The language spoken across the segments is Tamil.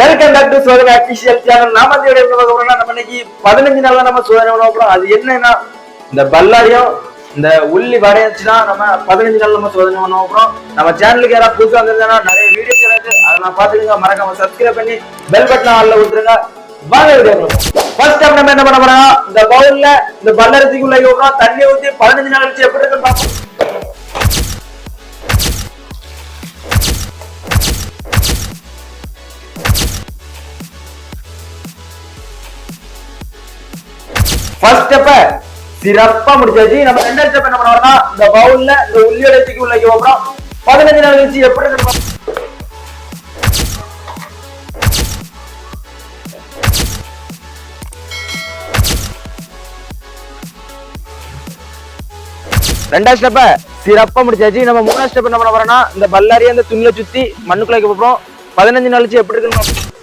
Welcome back to Sothanai official channel நாம பார்க்க நம்ம இன்னைக்கு பதினஞ்சு நாள் நம்ம சோதனை பண்ண போறோம். அது என்னன்னா இந்த பல்லாரியும் இந்த உள்ளி வடையச்சுனா நம்ம பதினஞ்சு நாள் நம்ம சோதனை பண்ண போறோம். நம்ம சேனலுக்கு யாராவது புதுசா வந்திருந்தா நிறைய வீடியோஸ் இருக்கு. அதை நான் பாத்துக்கங்க மறக்காம சப்ஸ்கிரைப் பண்ணி பெல் பட்டன் ஆல்ல விட்டுருங்க வாங்க வீடியோ ஃபர்ஸ்ட் டைம் நம்ம என்ன பண்ண போறோம்? இந்த பவுல்ல இந்த பல்லரத்துக்குள்ள வைக்கிறோம் தண்ணி ஊத்தி பதினஞ்சு நாள் கழிச்சு எப்படி இருக்குன்னு பார்ப்போம். ஃபர்ஸ்ட் ஸ்டெப்ப சிறப்பா முடிச்சாச்சு. நம்ம ரெண்டாவது ஸ்டெப் என்ன பண்ண இந்த பவுல்ல இந்த உள்ளியோட தூக்கி உள்ள வைக்க போறோம். பதினஞ்சு நாள் கழிச்சு எப்படி ரெண்டாவது ஸ்டெப்ப சிறப்பா முடிச்சாச்சு. நம்ம மூணாவது ஸ்டெப் என்ன பண்ண போறோம்னா இந்த பல்லாரியை அந்த துணில சுத்தி மண்ணுக்குள்ள வைக்க போறோம். பதினஞ்சு நாள் கழிச்சு எப்படி இருக்குன்னு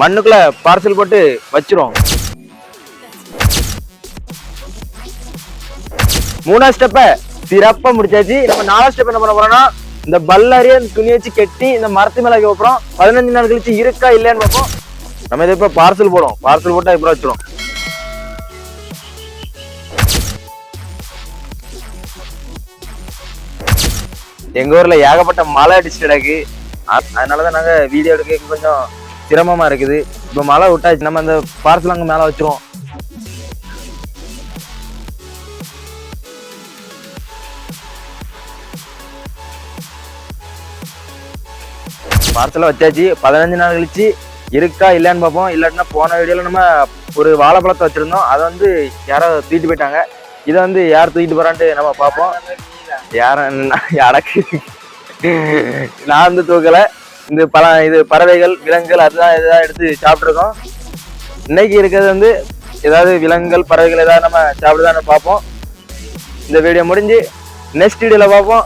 மண்ணுக்குள்ள பார்சல் போட்டு வச்சிரும் மூணாவது ஸ்டெப்பை சிறப்பாக முடிச்சாச்சு. நம்ம நாலாவது ஸ்டெப் என்ன பண்ண போறோம்னா இந்த பல்லாரியை துணி வச்சு கட்டி இந்த மரத்து மேல வைக்கிறோம் பதினஞ்சு நாள் கழிச்சு இருக்கா இல்லையான்னு பார்ப்போம். நம்ம இதை இப்போ பார்சல் போடுவோம் பார்சல் போட்டால் இப்போ வச்சுருவோம். எங்கள் ஊரில் ஏகப்பட்ட மழை அடிச்சு கிடக்கு. அதனால தான் நாங்கள் வீடியோ எடுக்க கொஞ்சம் சிரமமாக இருக்குது. இப்போ மழை விட்டாச்சு நம்ம அந்த பார்சல் அங்கே மேலே வச்சிருவோம். பார்சலை வச்சாச்சு பதினஞ்சு நாள் கழிச்சு இருக்கா இல்லைன்னு பார்ப்போம். இல்லாட்டினா போன வீடியோவில் நம்ம ஒரு வாழைப்பழத்தை வச்சுருந்தோம். அதை வந்து யாரோ தூக்கிட்டு போயிட்டாங்க. இதை வந்து யார் தூக்கிட்டு போகிறான்ட்டு நம்ம பார்ப்போம். யாரும் யாருக்கு நான் வந்து தூக்கல. இந்த பல இது பறவைகள் விலங்குகள் அதுதான் இதுதான் எடுத்து சாப்பிட்ருக்கோம். இன்னைக்கு இருக்கிறது வந்து ஏதாவது விலங்குகள் பறவைகள் ஏதாவது நம்ம சாப்பிடுதான்னு பார்ப்போம். இந்த வீடியோ முடிஞ்சு நெக்ஸ்ட் வீடியோவில் பார்ப்போம்.